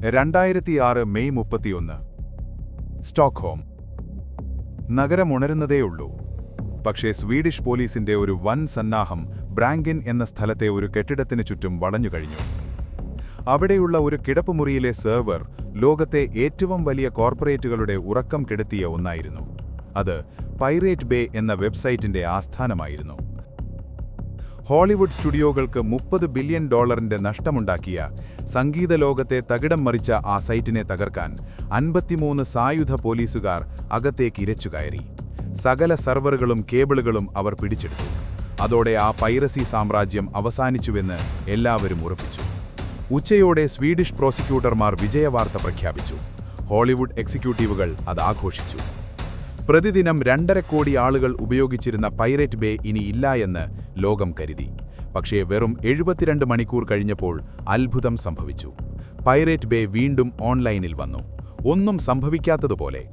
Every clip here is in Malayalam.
രണ്ടായിരത്തിയാറ് മെയ് മുപ്പത്തിയൊന്ന്. സ്റ്റോക്ക്ഹോം നഗരമുണരുന്നതേയുള്ളൂ പക്ഷേ സ്വീഡിഷ് പോലീസിന്റെ ഒരു വൻ സന്നാഹം ബ്രാങ്കിൻ എന്ന സ്ഥലത്തെ ഒരു കെട്ടിടത്തിന് ചുറ്റും വളഞ്ഞു കഴിഞ്ഞു. അവിടെയുള്ള ഒരു കിടപ്പുമുറിയിലെ സെർവർ ലോകത്തെ ഏറ്റവും വലിയ കോർപ്പറേറ്റുകളുടെ ഉറക്കം കെടുത്തിയ ഒന്നായിരുന്നു. അത് പൈറേറ്റ് ബേ എന്ന വെബ്സൈറ്റിന്റെ ആസ്ഥാനമായിരുന്നു. ഹോളിവുഡ് സ്റ്റുഡിയോകൾക്ക് മുപ്പത് ബില്യൺ ഡോളറിന്റെ നഷ്ടമുണ്ടാക്കിയ സംഗീത ലോകത്തെ തകിടം മറിച്ച ആ സൈറ്റിനെ തകർക്കാൻ അൻപത്തിമൂന്ന് സായുധ പോലീസുകാർ അകത്തേക്ക് ഇരച്ചു കയറി. സകല സർവറുകളും കേബിളുകളും അവർ പിടിച്ചെടുത്തു. അതോടെ ആ പൈറസി സാമ്രാജ്യം അവസാനിച്ചുവെന്ന് എല്ലാവരും ഉറപ്പിച്ചു. ഉച്ചയോടെ സ്വീഡിഷ് പ്രോസിക്യൂട്ടർമാർ വിജയവാർത്ത പ്രഖ്യാപിച്ചു. ഹോളിവുഡ് എക്സിക്യൂട്ടീവുകൾ അത് ആഘോഷിച്ചു. പ്രതിദിനം രണ്ടര കോടി ആളുകൾ ഉപയോഗിച്ചിരുന്ന പൈറേറ്റ് ബേ ഇനി ഇല്ല എന്ന് ലോകം കരുതി. പക്ഷേ വെറും എഴുപത്തിരണ്ട് മണിക്കൂർ കഴിഞ്ഞപ്പോൾ അത്ഭുതം സംഭവിച്ചു. പൈറേറ്റ് ബേ വീണ്ടും ഓൺലൈനിൽ വന്നു. ഒന്നും സംഭവിക്കാത്തതുപോലെ.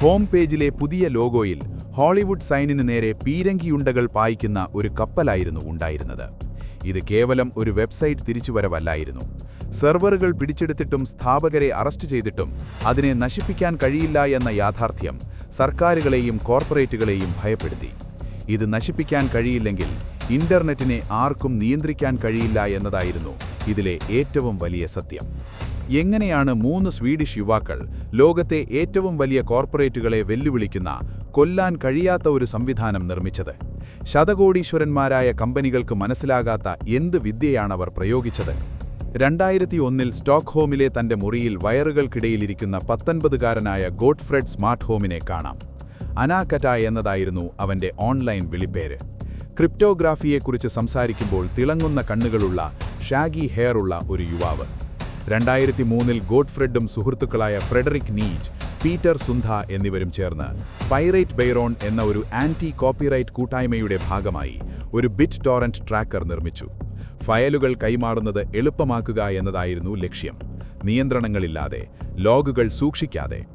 ഹോം പേജിലെ പുതിയ ലോഗോയിൽ ഹോളിവുഡ് സൈനിന് നേരെ പീരങ്കിയുണ്ടകൾ പായിക്കുന്ന ഒരു കപ്പലായിരുന്നു ഉണ്ടായിരുന്നത്. ഇത് കേവലം ഒരു വെബ്സൈറ്റ് തിരിച്ചുവരവല്ലായിരുന്നു. സെർവറുകൾ പിടിച്ചെടുത്തിട്ടും സ്ഥാപകരെ അറസ്റ്റ് ചെയ്തിട്ടും അതിനെ നശിപ്പിക്കാൻ കഴിയില്ല എന്ന യാഥാർത്ഥ്യം സർക്കാരുകളെയും കോർപ്പറേറ്റുകളെയും ഭയപ്പെടുത്തി. ഇത് നശിപ്പിക്കാൻ കഴിയില്ലെങ്കിൽ ഇന്റർനെറ്റിനെ ആർക്കും നിയന്ത്രിക്കാൻ കഴിയില്ല എന്നതായിരുന്നു ഇതിലെ ഏറ്റവും വലിയ സത്യം. എങ്ങനെയാണ് മൂന്ന് സ്വീഡിഷ് യുവാക്കൾ ലോകത്തെ ഏറ്റവും വലിയ കോർപ്പറേറ്റുകളെ വെല്ലുവിളിക്കുന്ന കൊല്ലാൻ കഴിയാത്ത ഒരു സംവിധാനം നിർമ്മിച്ചത്? ശതകോടീശ്വരന്മാരായ കമ്പനികൾക്ക് മനസ്സിലാകാത്ത എന്ത് വിദ്യയാണവർ പ്രയോഗിച്ചത്? രണ്ടായിരത്തി ഒന്നിൽ സ്റ്റോക്ക്ഹോമിലെ തന്റെ മുറിയിൽ വയറുകൾക്കിടയിലിരിക്കുന്ന പത്തൊൻപതുകാരനായ ഗോഡ്ഫ്രെഡ് സ്മാർട്ട് ഹോമിനെ കാണാം. അനാക്കറ്റ എന്നതായിരുന്നു അവന്റെ ഓൺലൈൻ വിളിപ്പേര്. ക്രിപ്റ്റോഗ്രാഫിയെക്കുറിച്ച് സംസാരിക്കുമ്പോൾ തിളങ്ങുന്ന കണ്ണുകളുള്ള ഷാഗി ഹെയർ ഉള്ള ഒരു യുവാവ്. രണ്ടായിരത്തി മൂന്നിൽ ഗോഡ്ഫ്രെഡും സുഹൃത്തുക്കളായ ഫ്രെഡറിക് നീജ് പീറ്റർ സുന്ധ എന്നിവരും ചേർന്ന് പൈറേറ്റ് ബെയ്റോൺ എന്ന ഒരു ആന്റി കോപ്പിറൈറ്റ് കൂട്ടായ്മയുടെ ഭാഗമായി ഒരു ബിറ്റ് ടോറന്റ് ട്രാക്കർ നിർമ്മിച്ചു. ഫയലുകൾ കൈമാറുന്നത് എളുപ്പമാക്കുക എന്നതായിരുന്നു ലക്ഷ്യം. നിയന്ത്രണങ്ങളില്ലാതെ ലോഗുകൾ സൂക്ഷിക്കാതെ.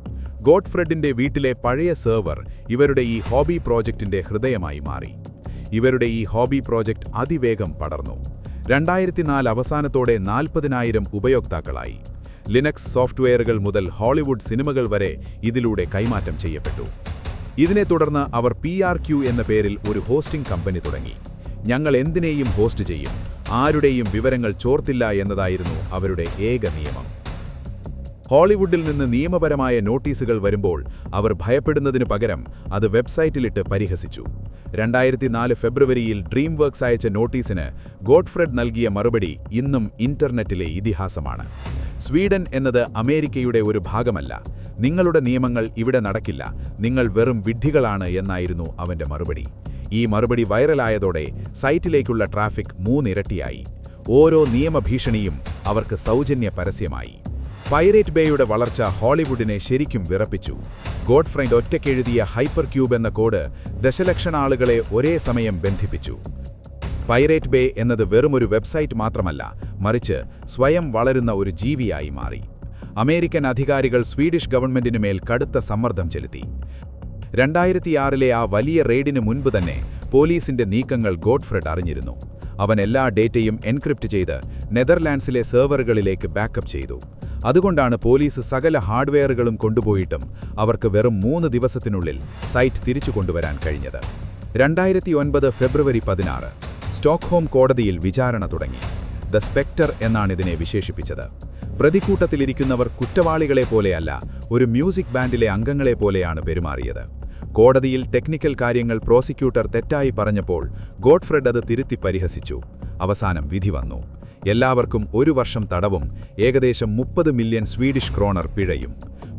ഗോഡ്ഫ്രെഡിന്റെ വീട്ടിലെ പഴയ സെർവർ ഇവരുടെ ഈ ഹോബി പ്രോജക്റ്റിന്റെ ഹൃദയമായി മാറി. ഇവരുടെ ഈ ഹോബി പ്രോജക്റ്റ് അതിവേഗം പടർന്നു. രണ്ടായിരത്തിനാല് അവസാനത്തോടെ നാൽപ്പതിനായിരം ഉപയോക്താക്കളായി. ലിനക്സ് സോഫ്റ്റ്വെയറുകൾ മുതൽ ഹോളിവുഡ് സിനിമകൾ വരെ ഇതിലൂടെ കൈമാറ്റം ചെയ്യപ്പെട്ടു. ഇതിനെ തുടർന്ന് അവർ പി എന്ന പേരിൽ ഒരു ഹോസ്റ്റിംഗ് കമ്പനി തുടങ്ങി. ഞങ്ങൾ എന്തിനേയും ഹോസ്റ്റ് ചെയ്യും. ആരുടെയും വിവരങ്ങൾ ചോർത്തില്ല എന്നതായിരുന്നു അവരുടെ ഏക നിയമം. ഹോളിവുഡിൽ നിന്ന് നിയമപരമായ നോട്ടീസുകൾ വരുമ്പോൾ അവർ ഭയപ്പെടുന്നതിനു പകരം അത് വെബ്സൈറ്റിലിട്ട് പരിഹസിച്ചു. രണ്ടായിരത്തി നാല് ഫെബ്രുവരിയിൽ ഡ്രീം വർക്ക്സ് അയച്ച നോട്ടീസിന് ഗോഡ്ഫ്രെഡ് നൽകിയ മറുപടി ഇന്നും ഇന്റർനെറ്റിലെ ഇതിഹാസമാണ്. സ്വീഡൻ എന്നത് അമേരിക്കയുടെ ഒരു ഭാഗമല്ല. നിങ്ങളുടെ നിയമങ്ങൾ ഇവിടെ നടക്കില്ല. നിങ്ങൾ വെറും വിഡ്ഢികളാണ് എന്നായിരുന്നു അവന്റെ മറുപടി. ഈ മറുപടി വൈറലായതോടെ സൈറ്റിലേക്കുള്ള ട്രാഫിക് മൂന്നിരട്ടിയായി. ഓരോ നിയമഭീഷണിയും അവർക്ക് സൗജന്യ പരസ്യമായി പൈറേറ്റ് ബേയുടെ വളർച്ച ഹോളിവുഡിനെ ശരിക്കും വിറപ്പിച്ചു. ഗോഡ്ഫ്രൈൻഡ് ഒറ്റയ്ക്കെഴുതിയ ഹൈപ്പർ ക്യൂബ് എന്ന കോഡ് ദശലക്ഷം ആളുകളെ ഒരേ സമയം ബന്ധിപ്പിച്ചു. പൈറേറ്റ് ബേ എന്നത് വെറുമൊരു വെബ്സൈറ്റ് മാത്രമല്ല മറിച്ച് സ്വയം വളരുന്ന ഒരു ജീവിയായി മാറി. അമേരിക്കൻ അധികാരികൾ സ്വീഡിഷ് ഗവൺമെന്റിനു മേൽ കടുത്ത സമ്മർദ്ദം ചെലുത്തി. രണ്ടായിരത്തിയാറിലെ ആ വലിയ റെയ്ഡിന് മുൻപ് തന്നെ പോലീസിന്റെ നീക്കങ്ങൾ ഗോഡ്ഫ്രഡ് അറിഞ്ഞിരുന്നു. അവൻ എല്ലാ ഡേറ്റയും എൻക്രിപ്റ്റ് ചെയ്ത് നെതർലാൻഡ്സിലെ സെർവറുകളിലേക്ക് ബാക്കപ്പ് ചെയ്തു. അതുകൊണ്ടാണ് പോലീസ് സകല ഹാർഡ്വെയറുകളും കൊണ്ടുപോയിട്ടും അവർക്ക് വെറും മൂന്ന് ദിവസത്തിനുള്ളിൽ സൈറ്റ് തിരിച്ചു കൊണ്ടുവരാൻ കഴിഞ്ഞത്. രണ്ടായിരത്തി ഒൻപത് ഫെബ്രുവരി പതിനാറ് സ്റ്റോക്ക്ഹോം കോടതിയിൽ വിചാരണ തുടങ്ങി. ദ സ്പെക്ടർ എന്നാണിതിനെ വിശേഷിപ്പിച്ചത്. പ്രതിക്കൂട്ടത്തിലിരിക്കുന്നവർ കുറ്റവാളികളെ പോലെയല്ല ഒരു മ്യൂസിക് ബാൻഡിലെ അംഗങ്ങളെ പോലെയാണ് പെരുമാറിയത്. കോടതിയിൽ ടെക്നിക്കൽ കാര്യങ്ങൾ പ്രോസിക്യൂട്ടർ തെറ്റായി പറഞ്ഞപ്പോൾ ഗോഡ്ഫ്രെഡ് അത് തിരുത്തി പരിഹസിച്ചു. അവസാനം വിധി വന്നു. എല്ലാവർക്കും ഒരു വർഷം തടവും ഏകദേശം മുപ്പത് മില്യൺ സ്വീഡിഷ് ക്രോണർ പിഴയും.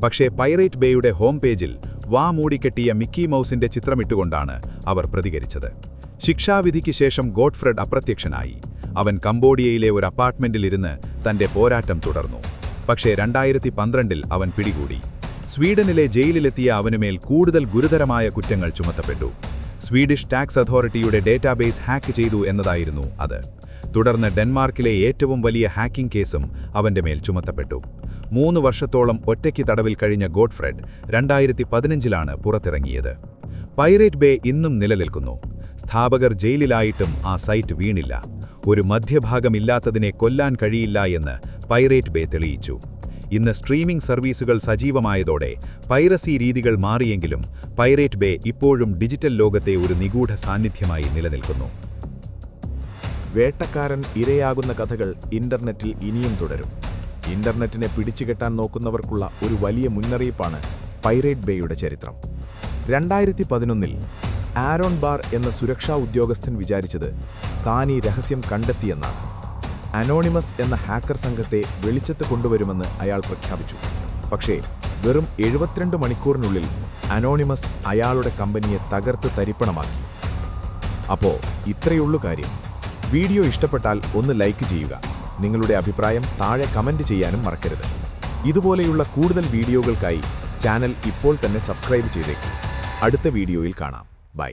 പക്ഷേ പൈറേറ്റ് ബേയുടെ ഹോം പേജിൽ വാ മൂടിക്കെട്ടിയ മിക്കി മൗസിന്റെ ചിത്രമിട്ടുകൊണ്ടാണ് അവർ പ്രതികരിച്ചത്. ശിക്ഷാവിധിക്ക് ശേഷം ഗോഡ്ഫ്രഡ് അപ്രത്യക്ഷനായി. അവൻ കംബോഡിയയിലെ ഒരു അപ്പാർട്ട്മെന്റിലിരുന്ന് തന്റെ പോരാട്ടം തുടർന്നു. പക്ഷേ രണ്ടായിരത്തി പന്ത്രണ്ടിൽ അവൻ പിടികൂടി. സ്വീഡനിലെ ജയിലിലെത്തിയ അവനുമേൽ കൂടുതൽ ഗുരുതരമായ കുറ്റങ്ങൾ ചുമത്തപ്പെട്ടു. സ്വീഡിഷ് ടാക്സ് അതോറിറ്റിയുടെ ഡേറ്റാബേസ് ഹാക്ക് ചെയ്തു എന്നതായിരുന്നു അത്. തുടർന്ന് ഡെൻമാർക്കിലെ ഏറ്റവും വലിയ ഹാക്കിംഗ് കേസും അവന്റെ മേൽ ചുമത്തപ്പെട്ടു. മൂന്ന് വർഷത്തോളം ഒറ്റയ്ക്ക് തടവിൽ കഴിഞ്ഞ ഗോഡ്ഫ്രെഡ് രണ്ടായിരത്തി പതിനഞ്ചിലാണ് പുറത്തിറങ്ങിയത്. പൈറേറ്റ് ബേ ഇന്നും നിലനിൽക്കുന്നു. സ്ഥാപകർ ജയിലിലായിട്ടും ആ സൈറ്റ് വീണില്ല. ഒരു മധ്യഭാഗമില്ലാത്തതിനെ കൊല്ലാൻ കഴിയില്ല എന്ന് പൈറേറ്റ് ബേ തെളിയിച്ചു. ഇന്ന് സ്ട്രീമിംഗ് സർവീസുകൾ സജീവമായതോടെ പൈറസി രീതികൾ മാറിയെങ്കിലും പൈറേറ്റ് ബേ ഇപ്പോഴും ഡിജിറ്റൽ ലോകത്തെ ഒരു നിഗൂഢ സാന്നിധ്യമായി നിലനിൽക്കുന്നു. വേട്ടക്കാരൻ ഇരയാകുന്ന കഥകൾ ഇന്റർനെറ്റിൽ ഇനിയും തുടരും. ഇന്റർനെറ്റിനെ പിടിച്ചുകെട്ടാൻ നോക്കുന്നവർക്കുള്ള ഒരു വലിയ മുന്നറിയിപ്പാണ് പൈറേറ്റ് ബേയുടെ ചരിത്രം. രണ്ടായിരത്തി പതിനൊന്നിൽ ആരോൺ ബാർ എന്ന സുരക്ഷാ ഉദ്യോഗസ്ഥൻ വിചാരിച്ചത് താൻ ഈ രഹസ്യം കണ്ടെത്തിയെന്നാണ്. അനോണിമസ് എന്ന ഹാക്കർ സംഘത്തെ വെളിച്ചത്ത് കൊണ്ടുവരുമെന്ന് അയാൾ പ്രഖ്യാപിച്ചു. പക്ഷേ വെറും എഴുപത്തിരണ്ട് മണിക്കൂറിനുള്ളിൽ അനോണിമസ് അയാളുടെ കമ്പനിയെ തകർത്ത് തരിപ്പണമാക്കി. അപ്പോ ഇത്രയുള്ളു കാര്യം. വീഡിയോ ഇഷ്ടപ്പെട്ടാൽ ഒന്ന് ലൈക്ക് ചെയ്യുക. നിങ്ങളുടെ അഭിപ്രായം താഴെ കമന്റ് ചെയ്യാനും മറക്കരുത്. ഇതുപോലെയുള്ള കൂടുതൽ വീഡിയോകൾക്കായി ചാനൽ ഇപ്പോൾ തന്നെ സബ്സ്ക്രൈബ് ചെയ്തേക്കും. അടുത്ത വീഡിയോയിൽ കാണാം. ബൈ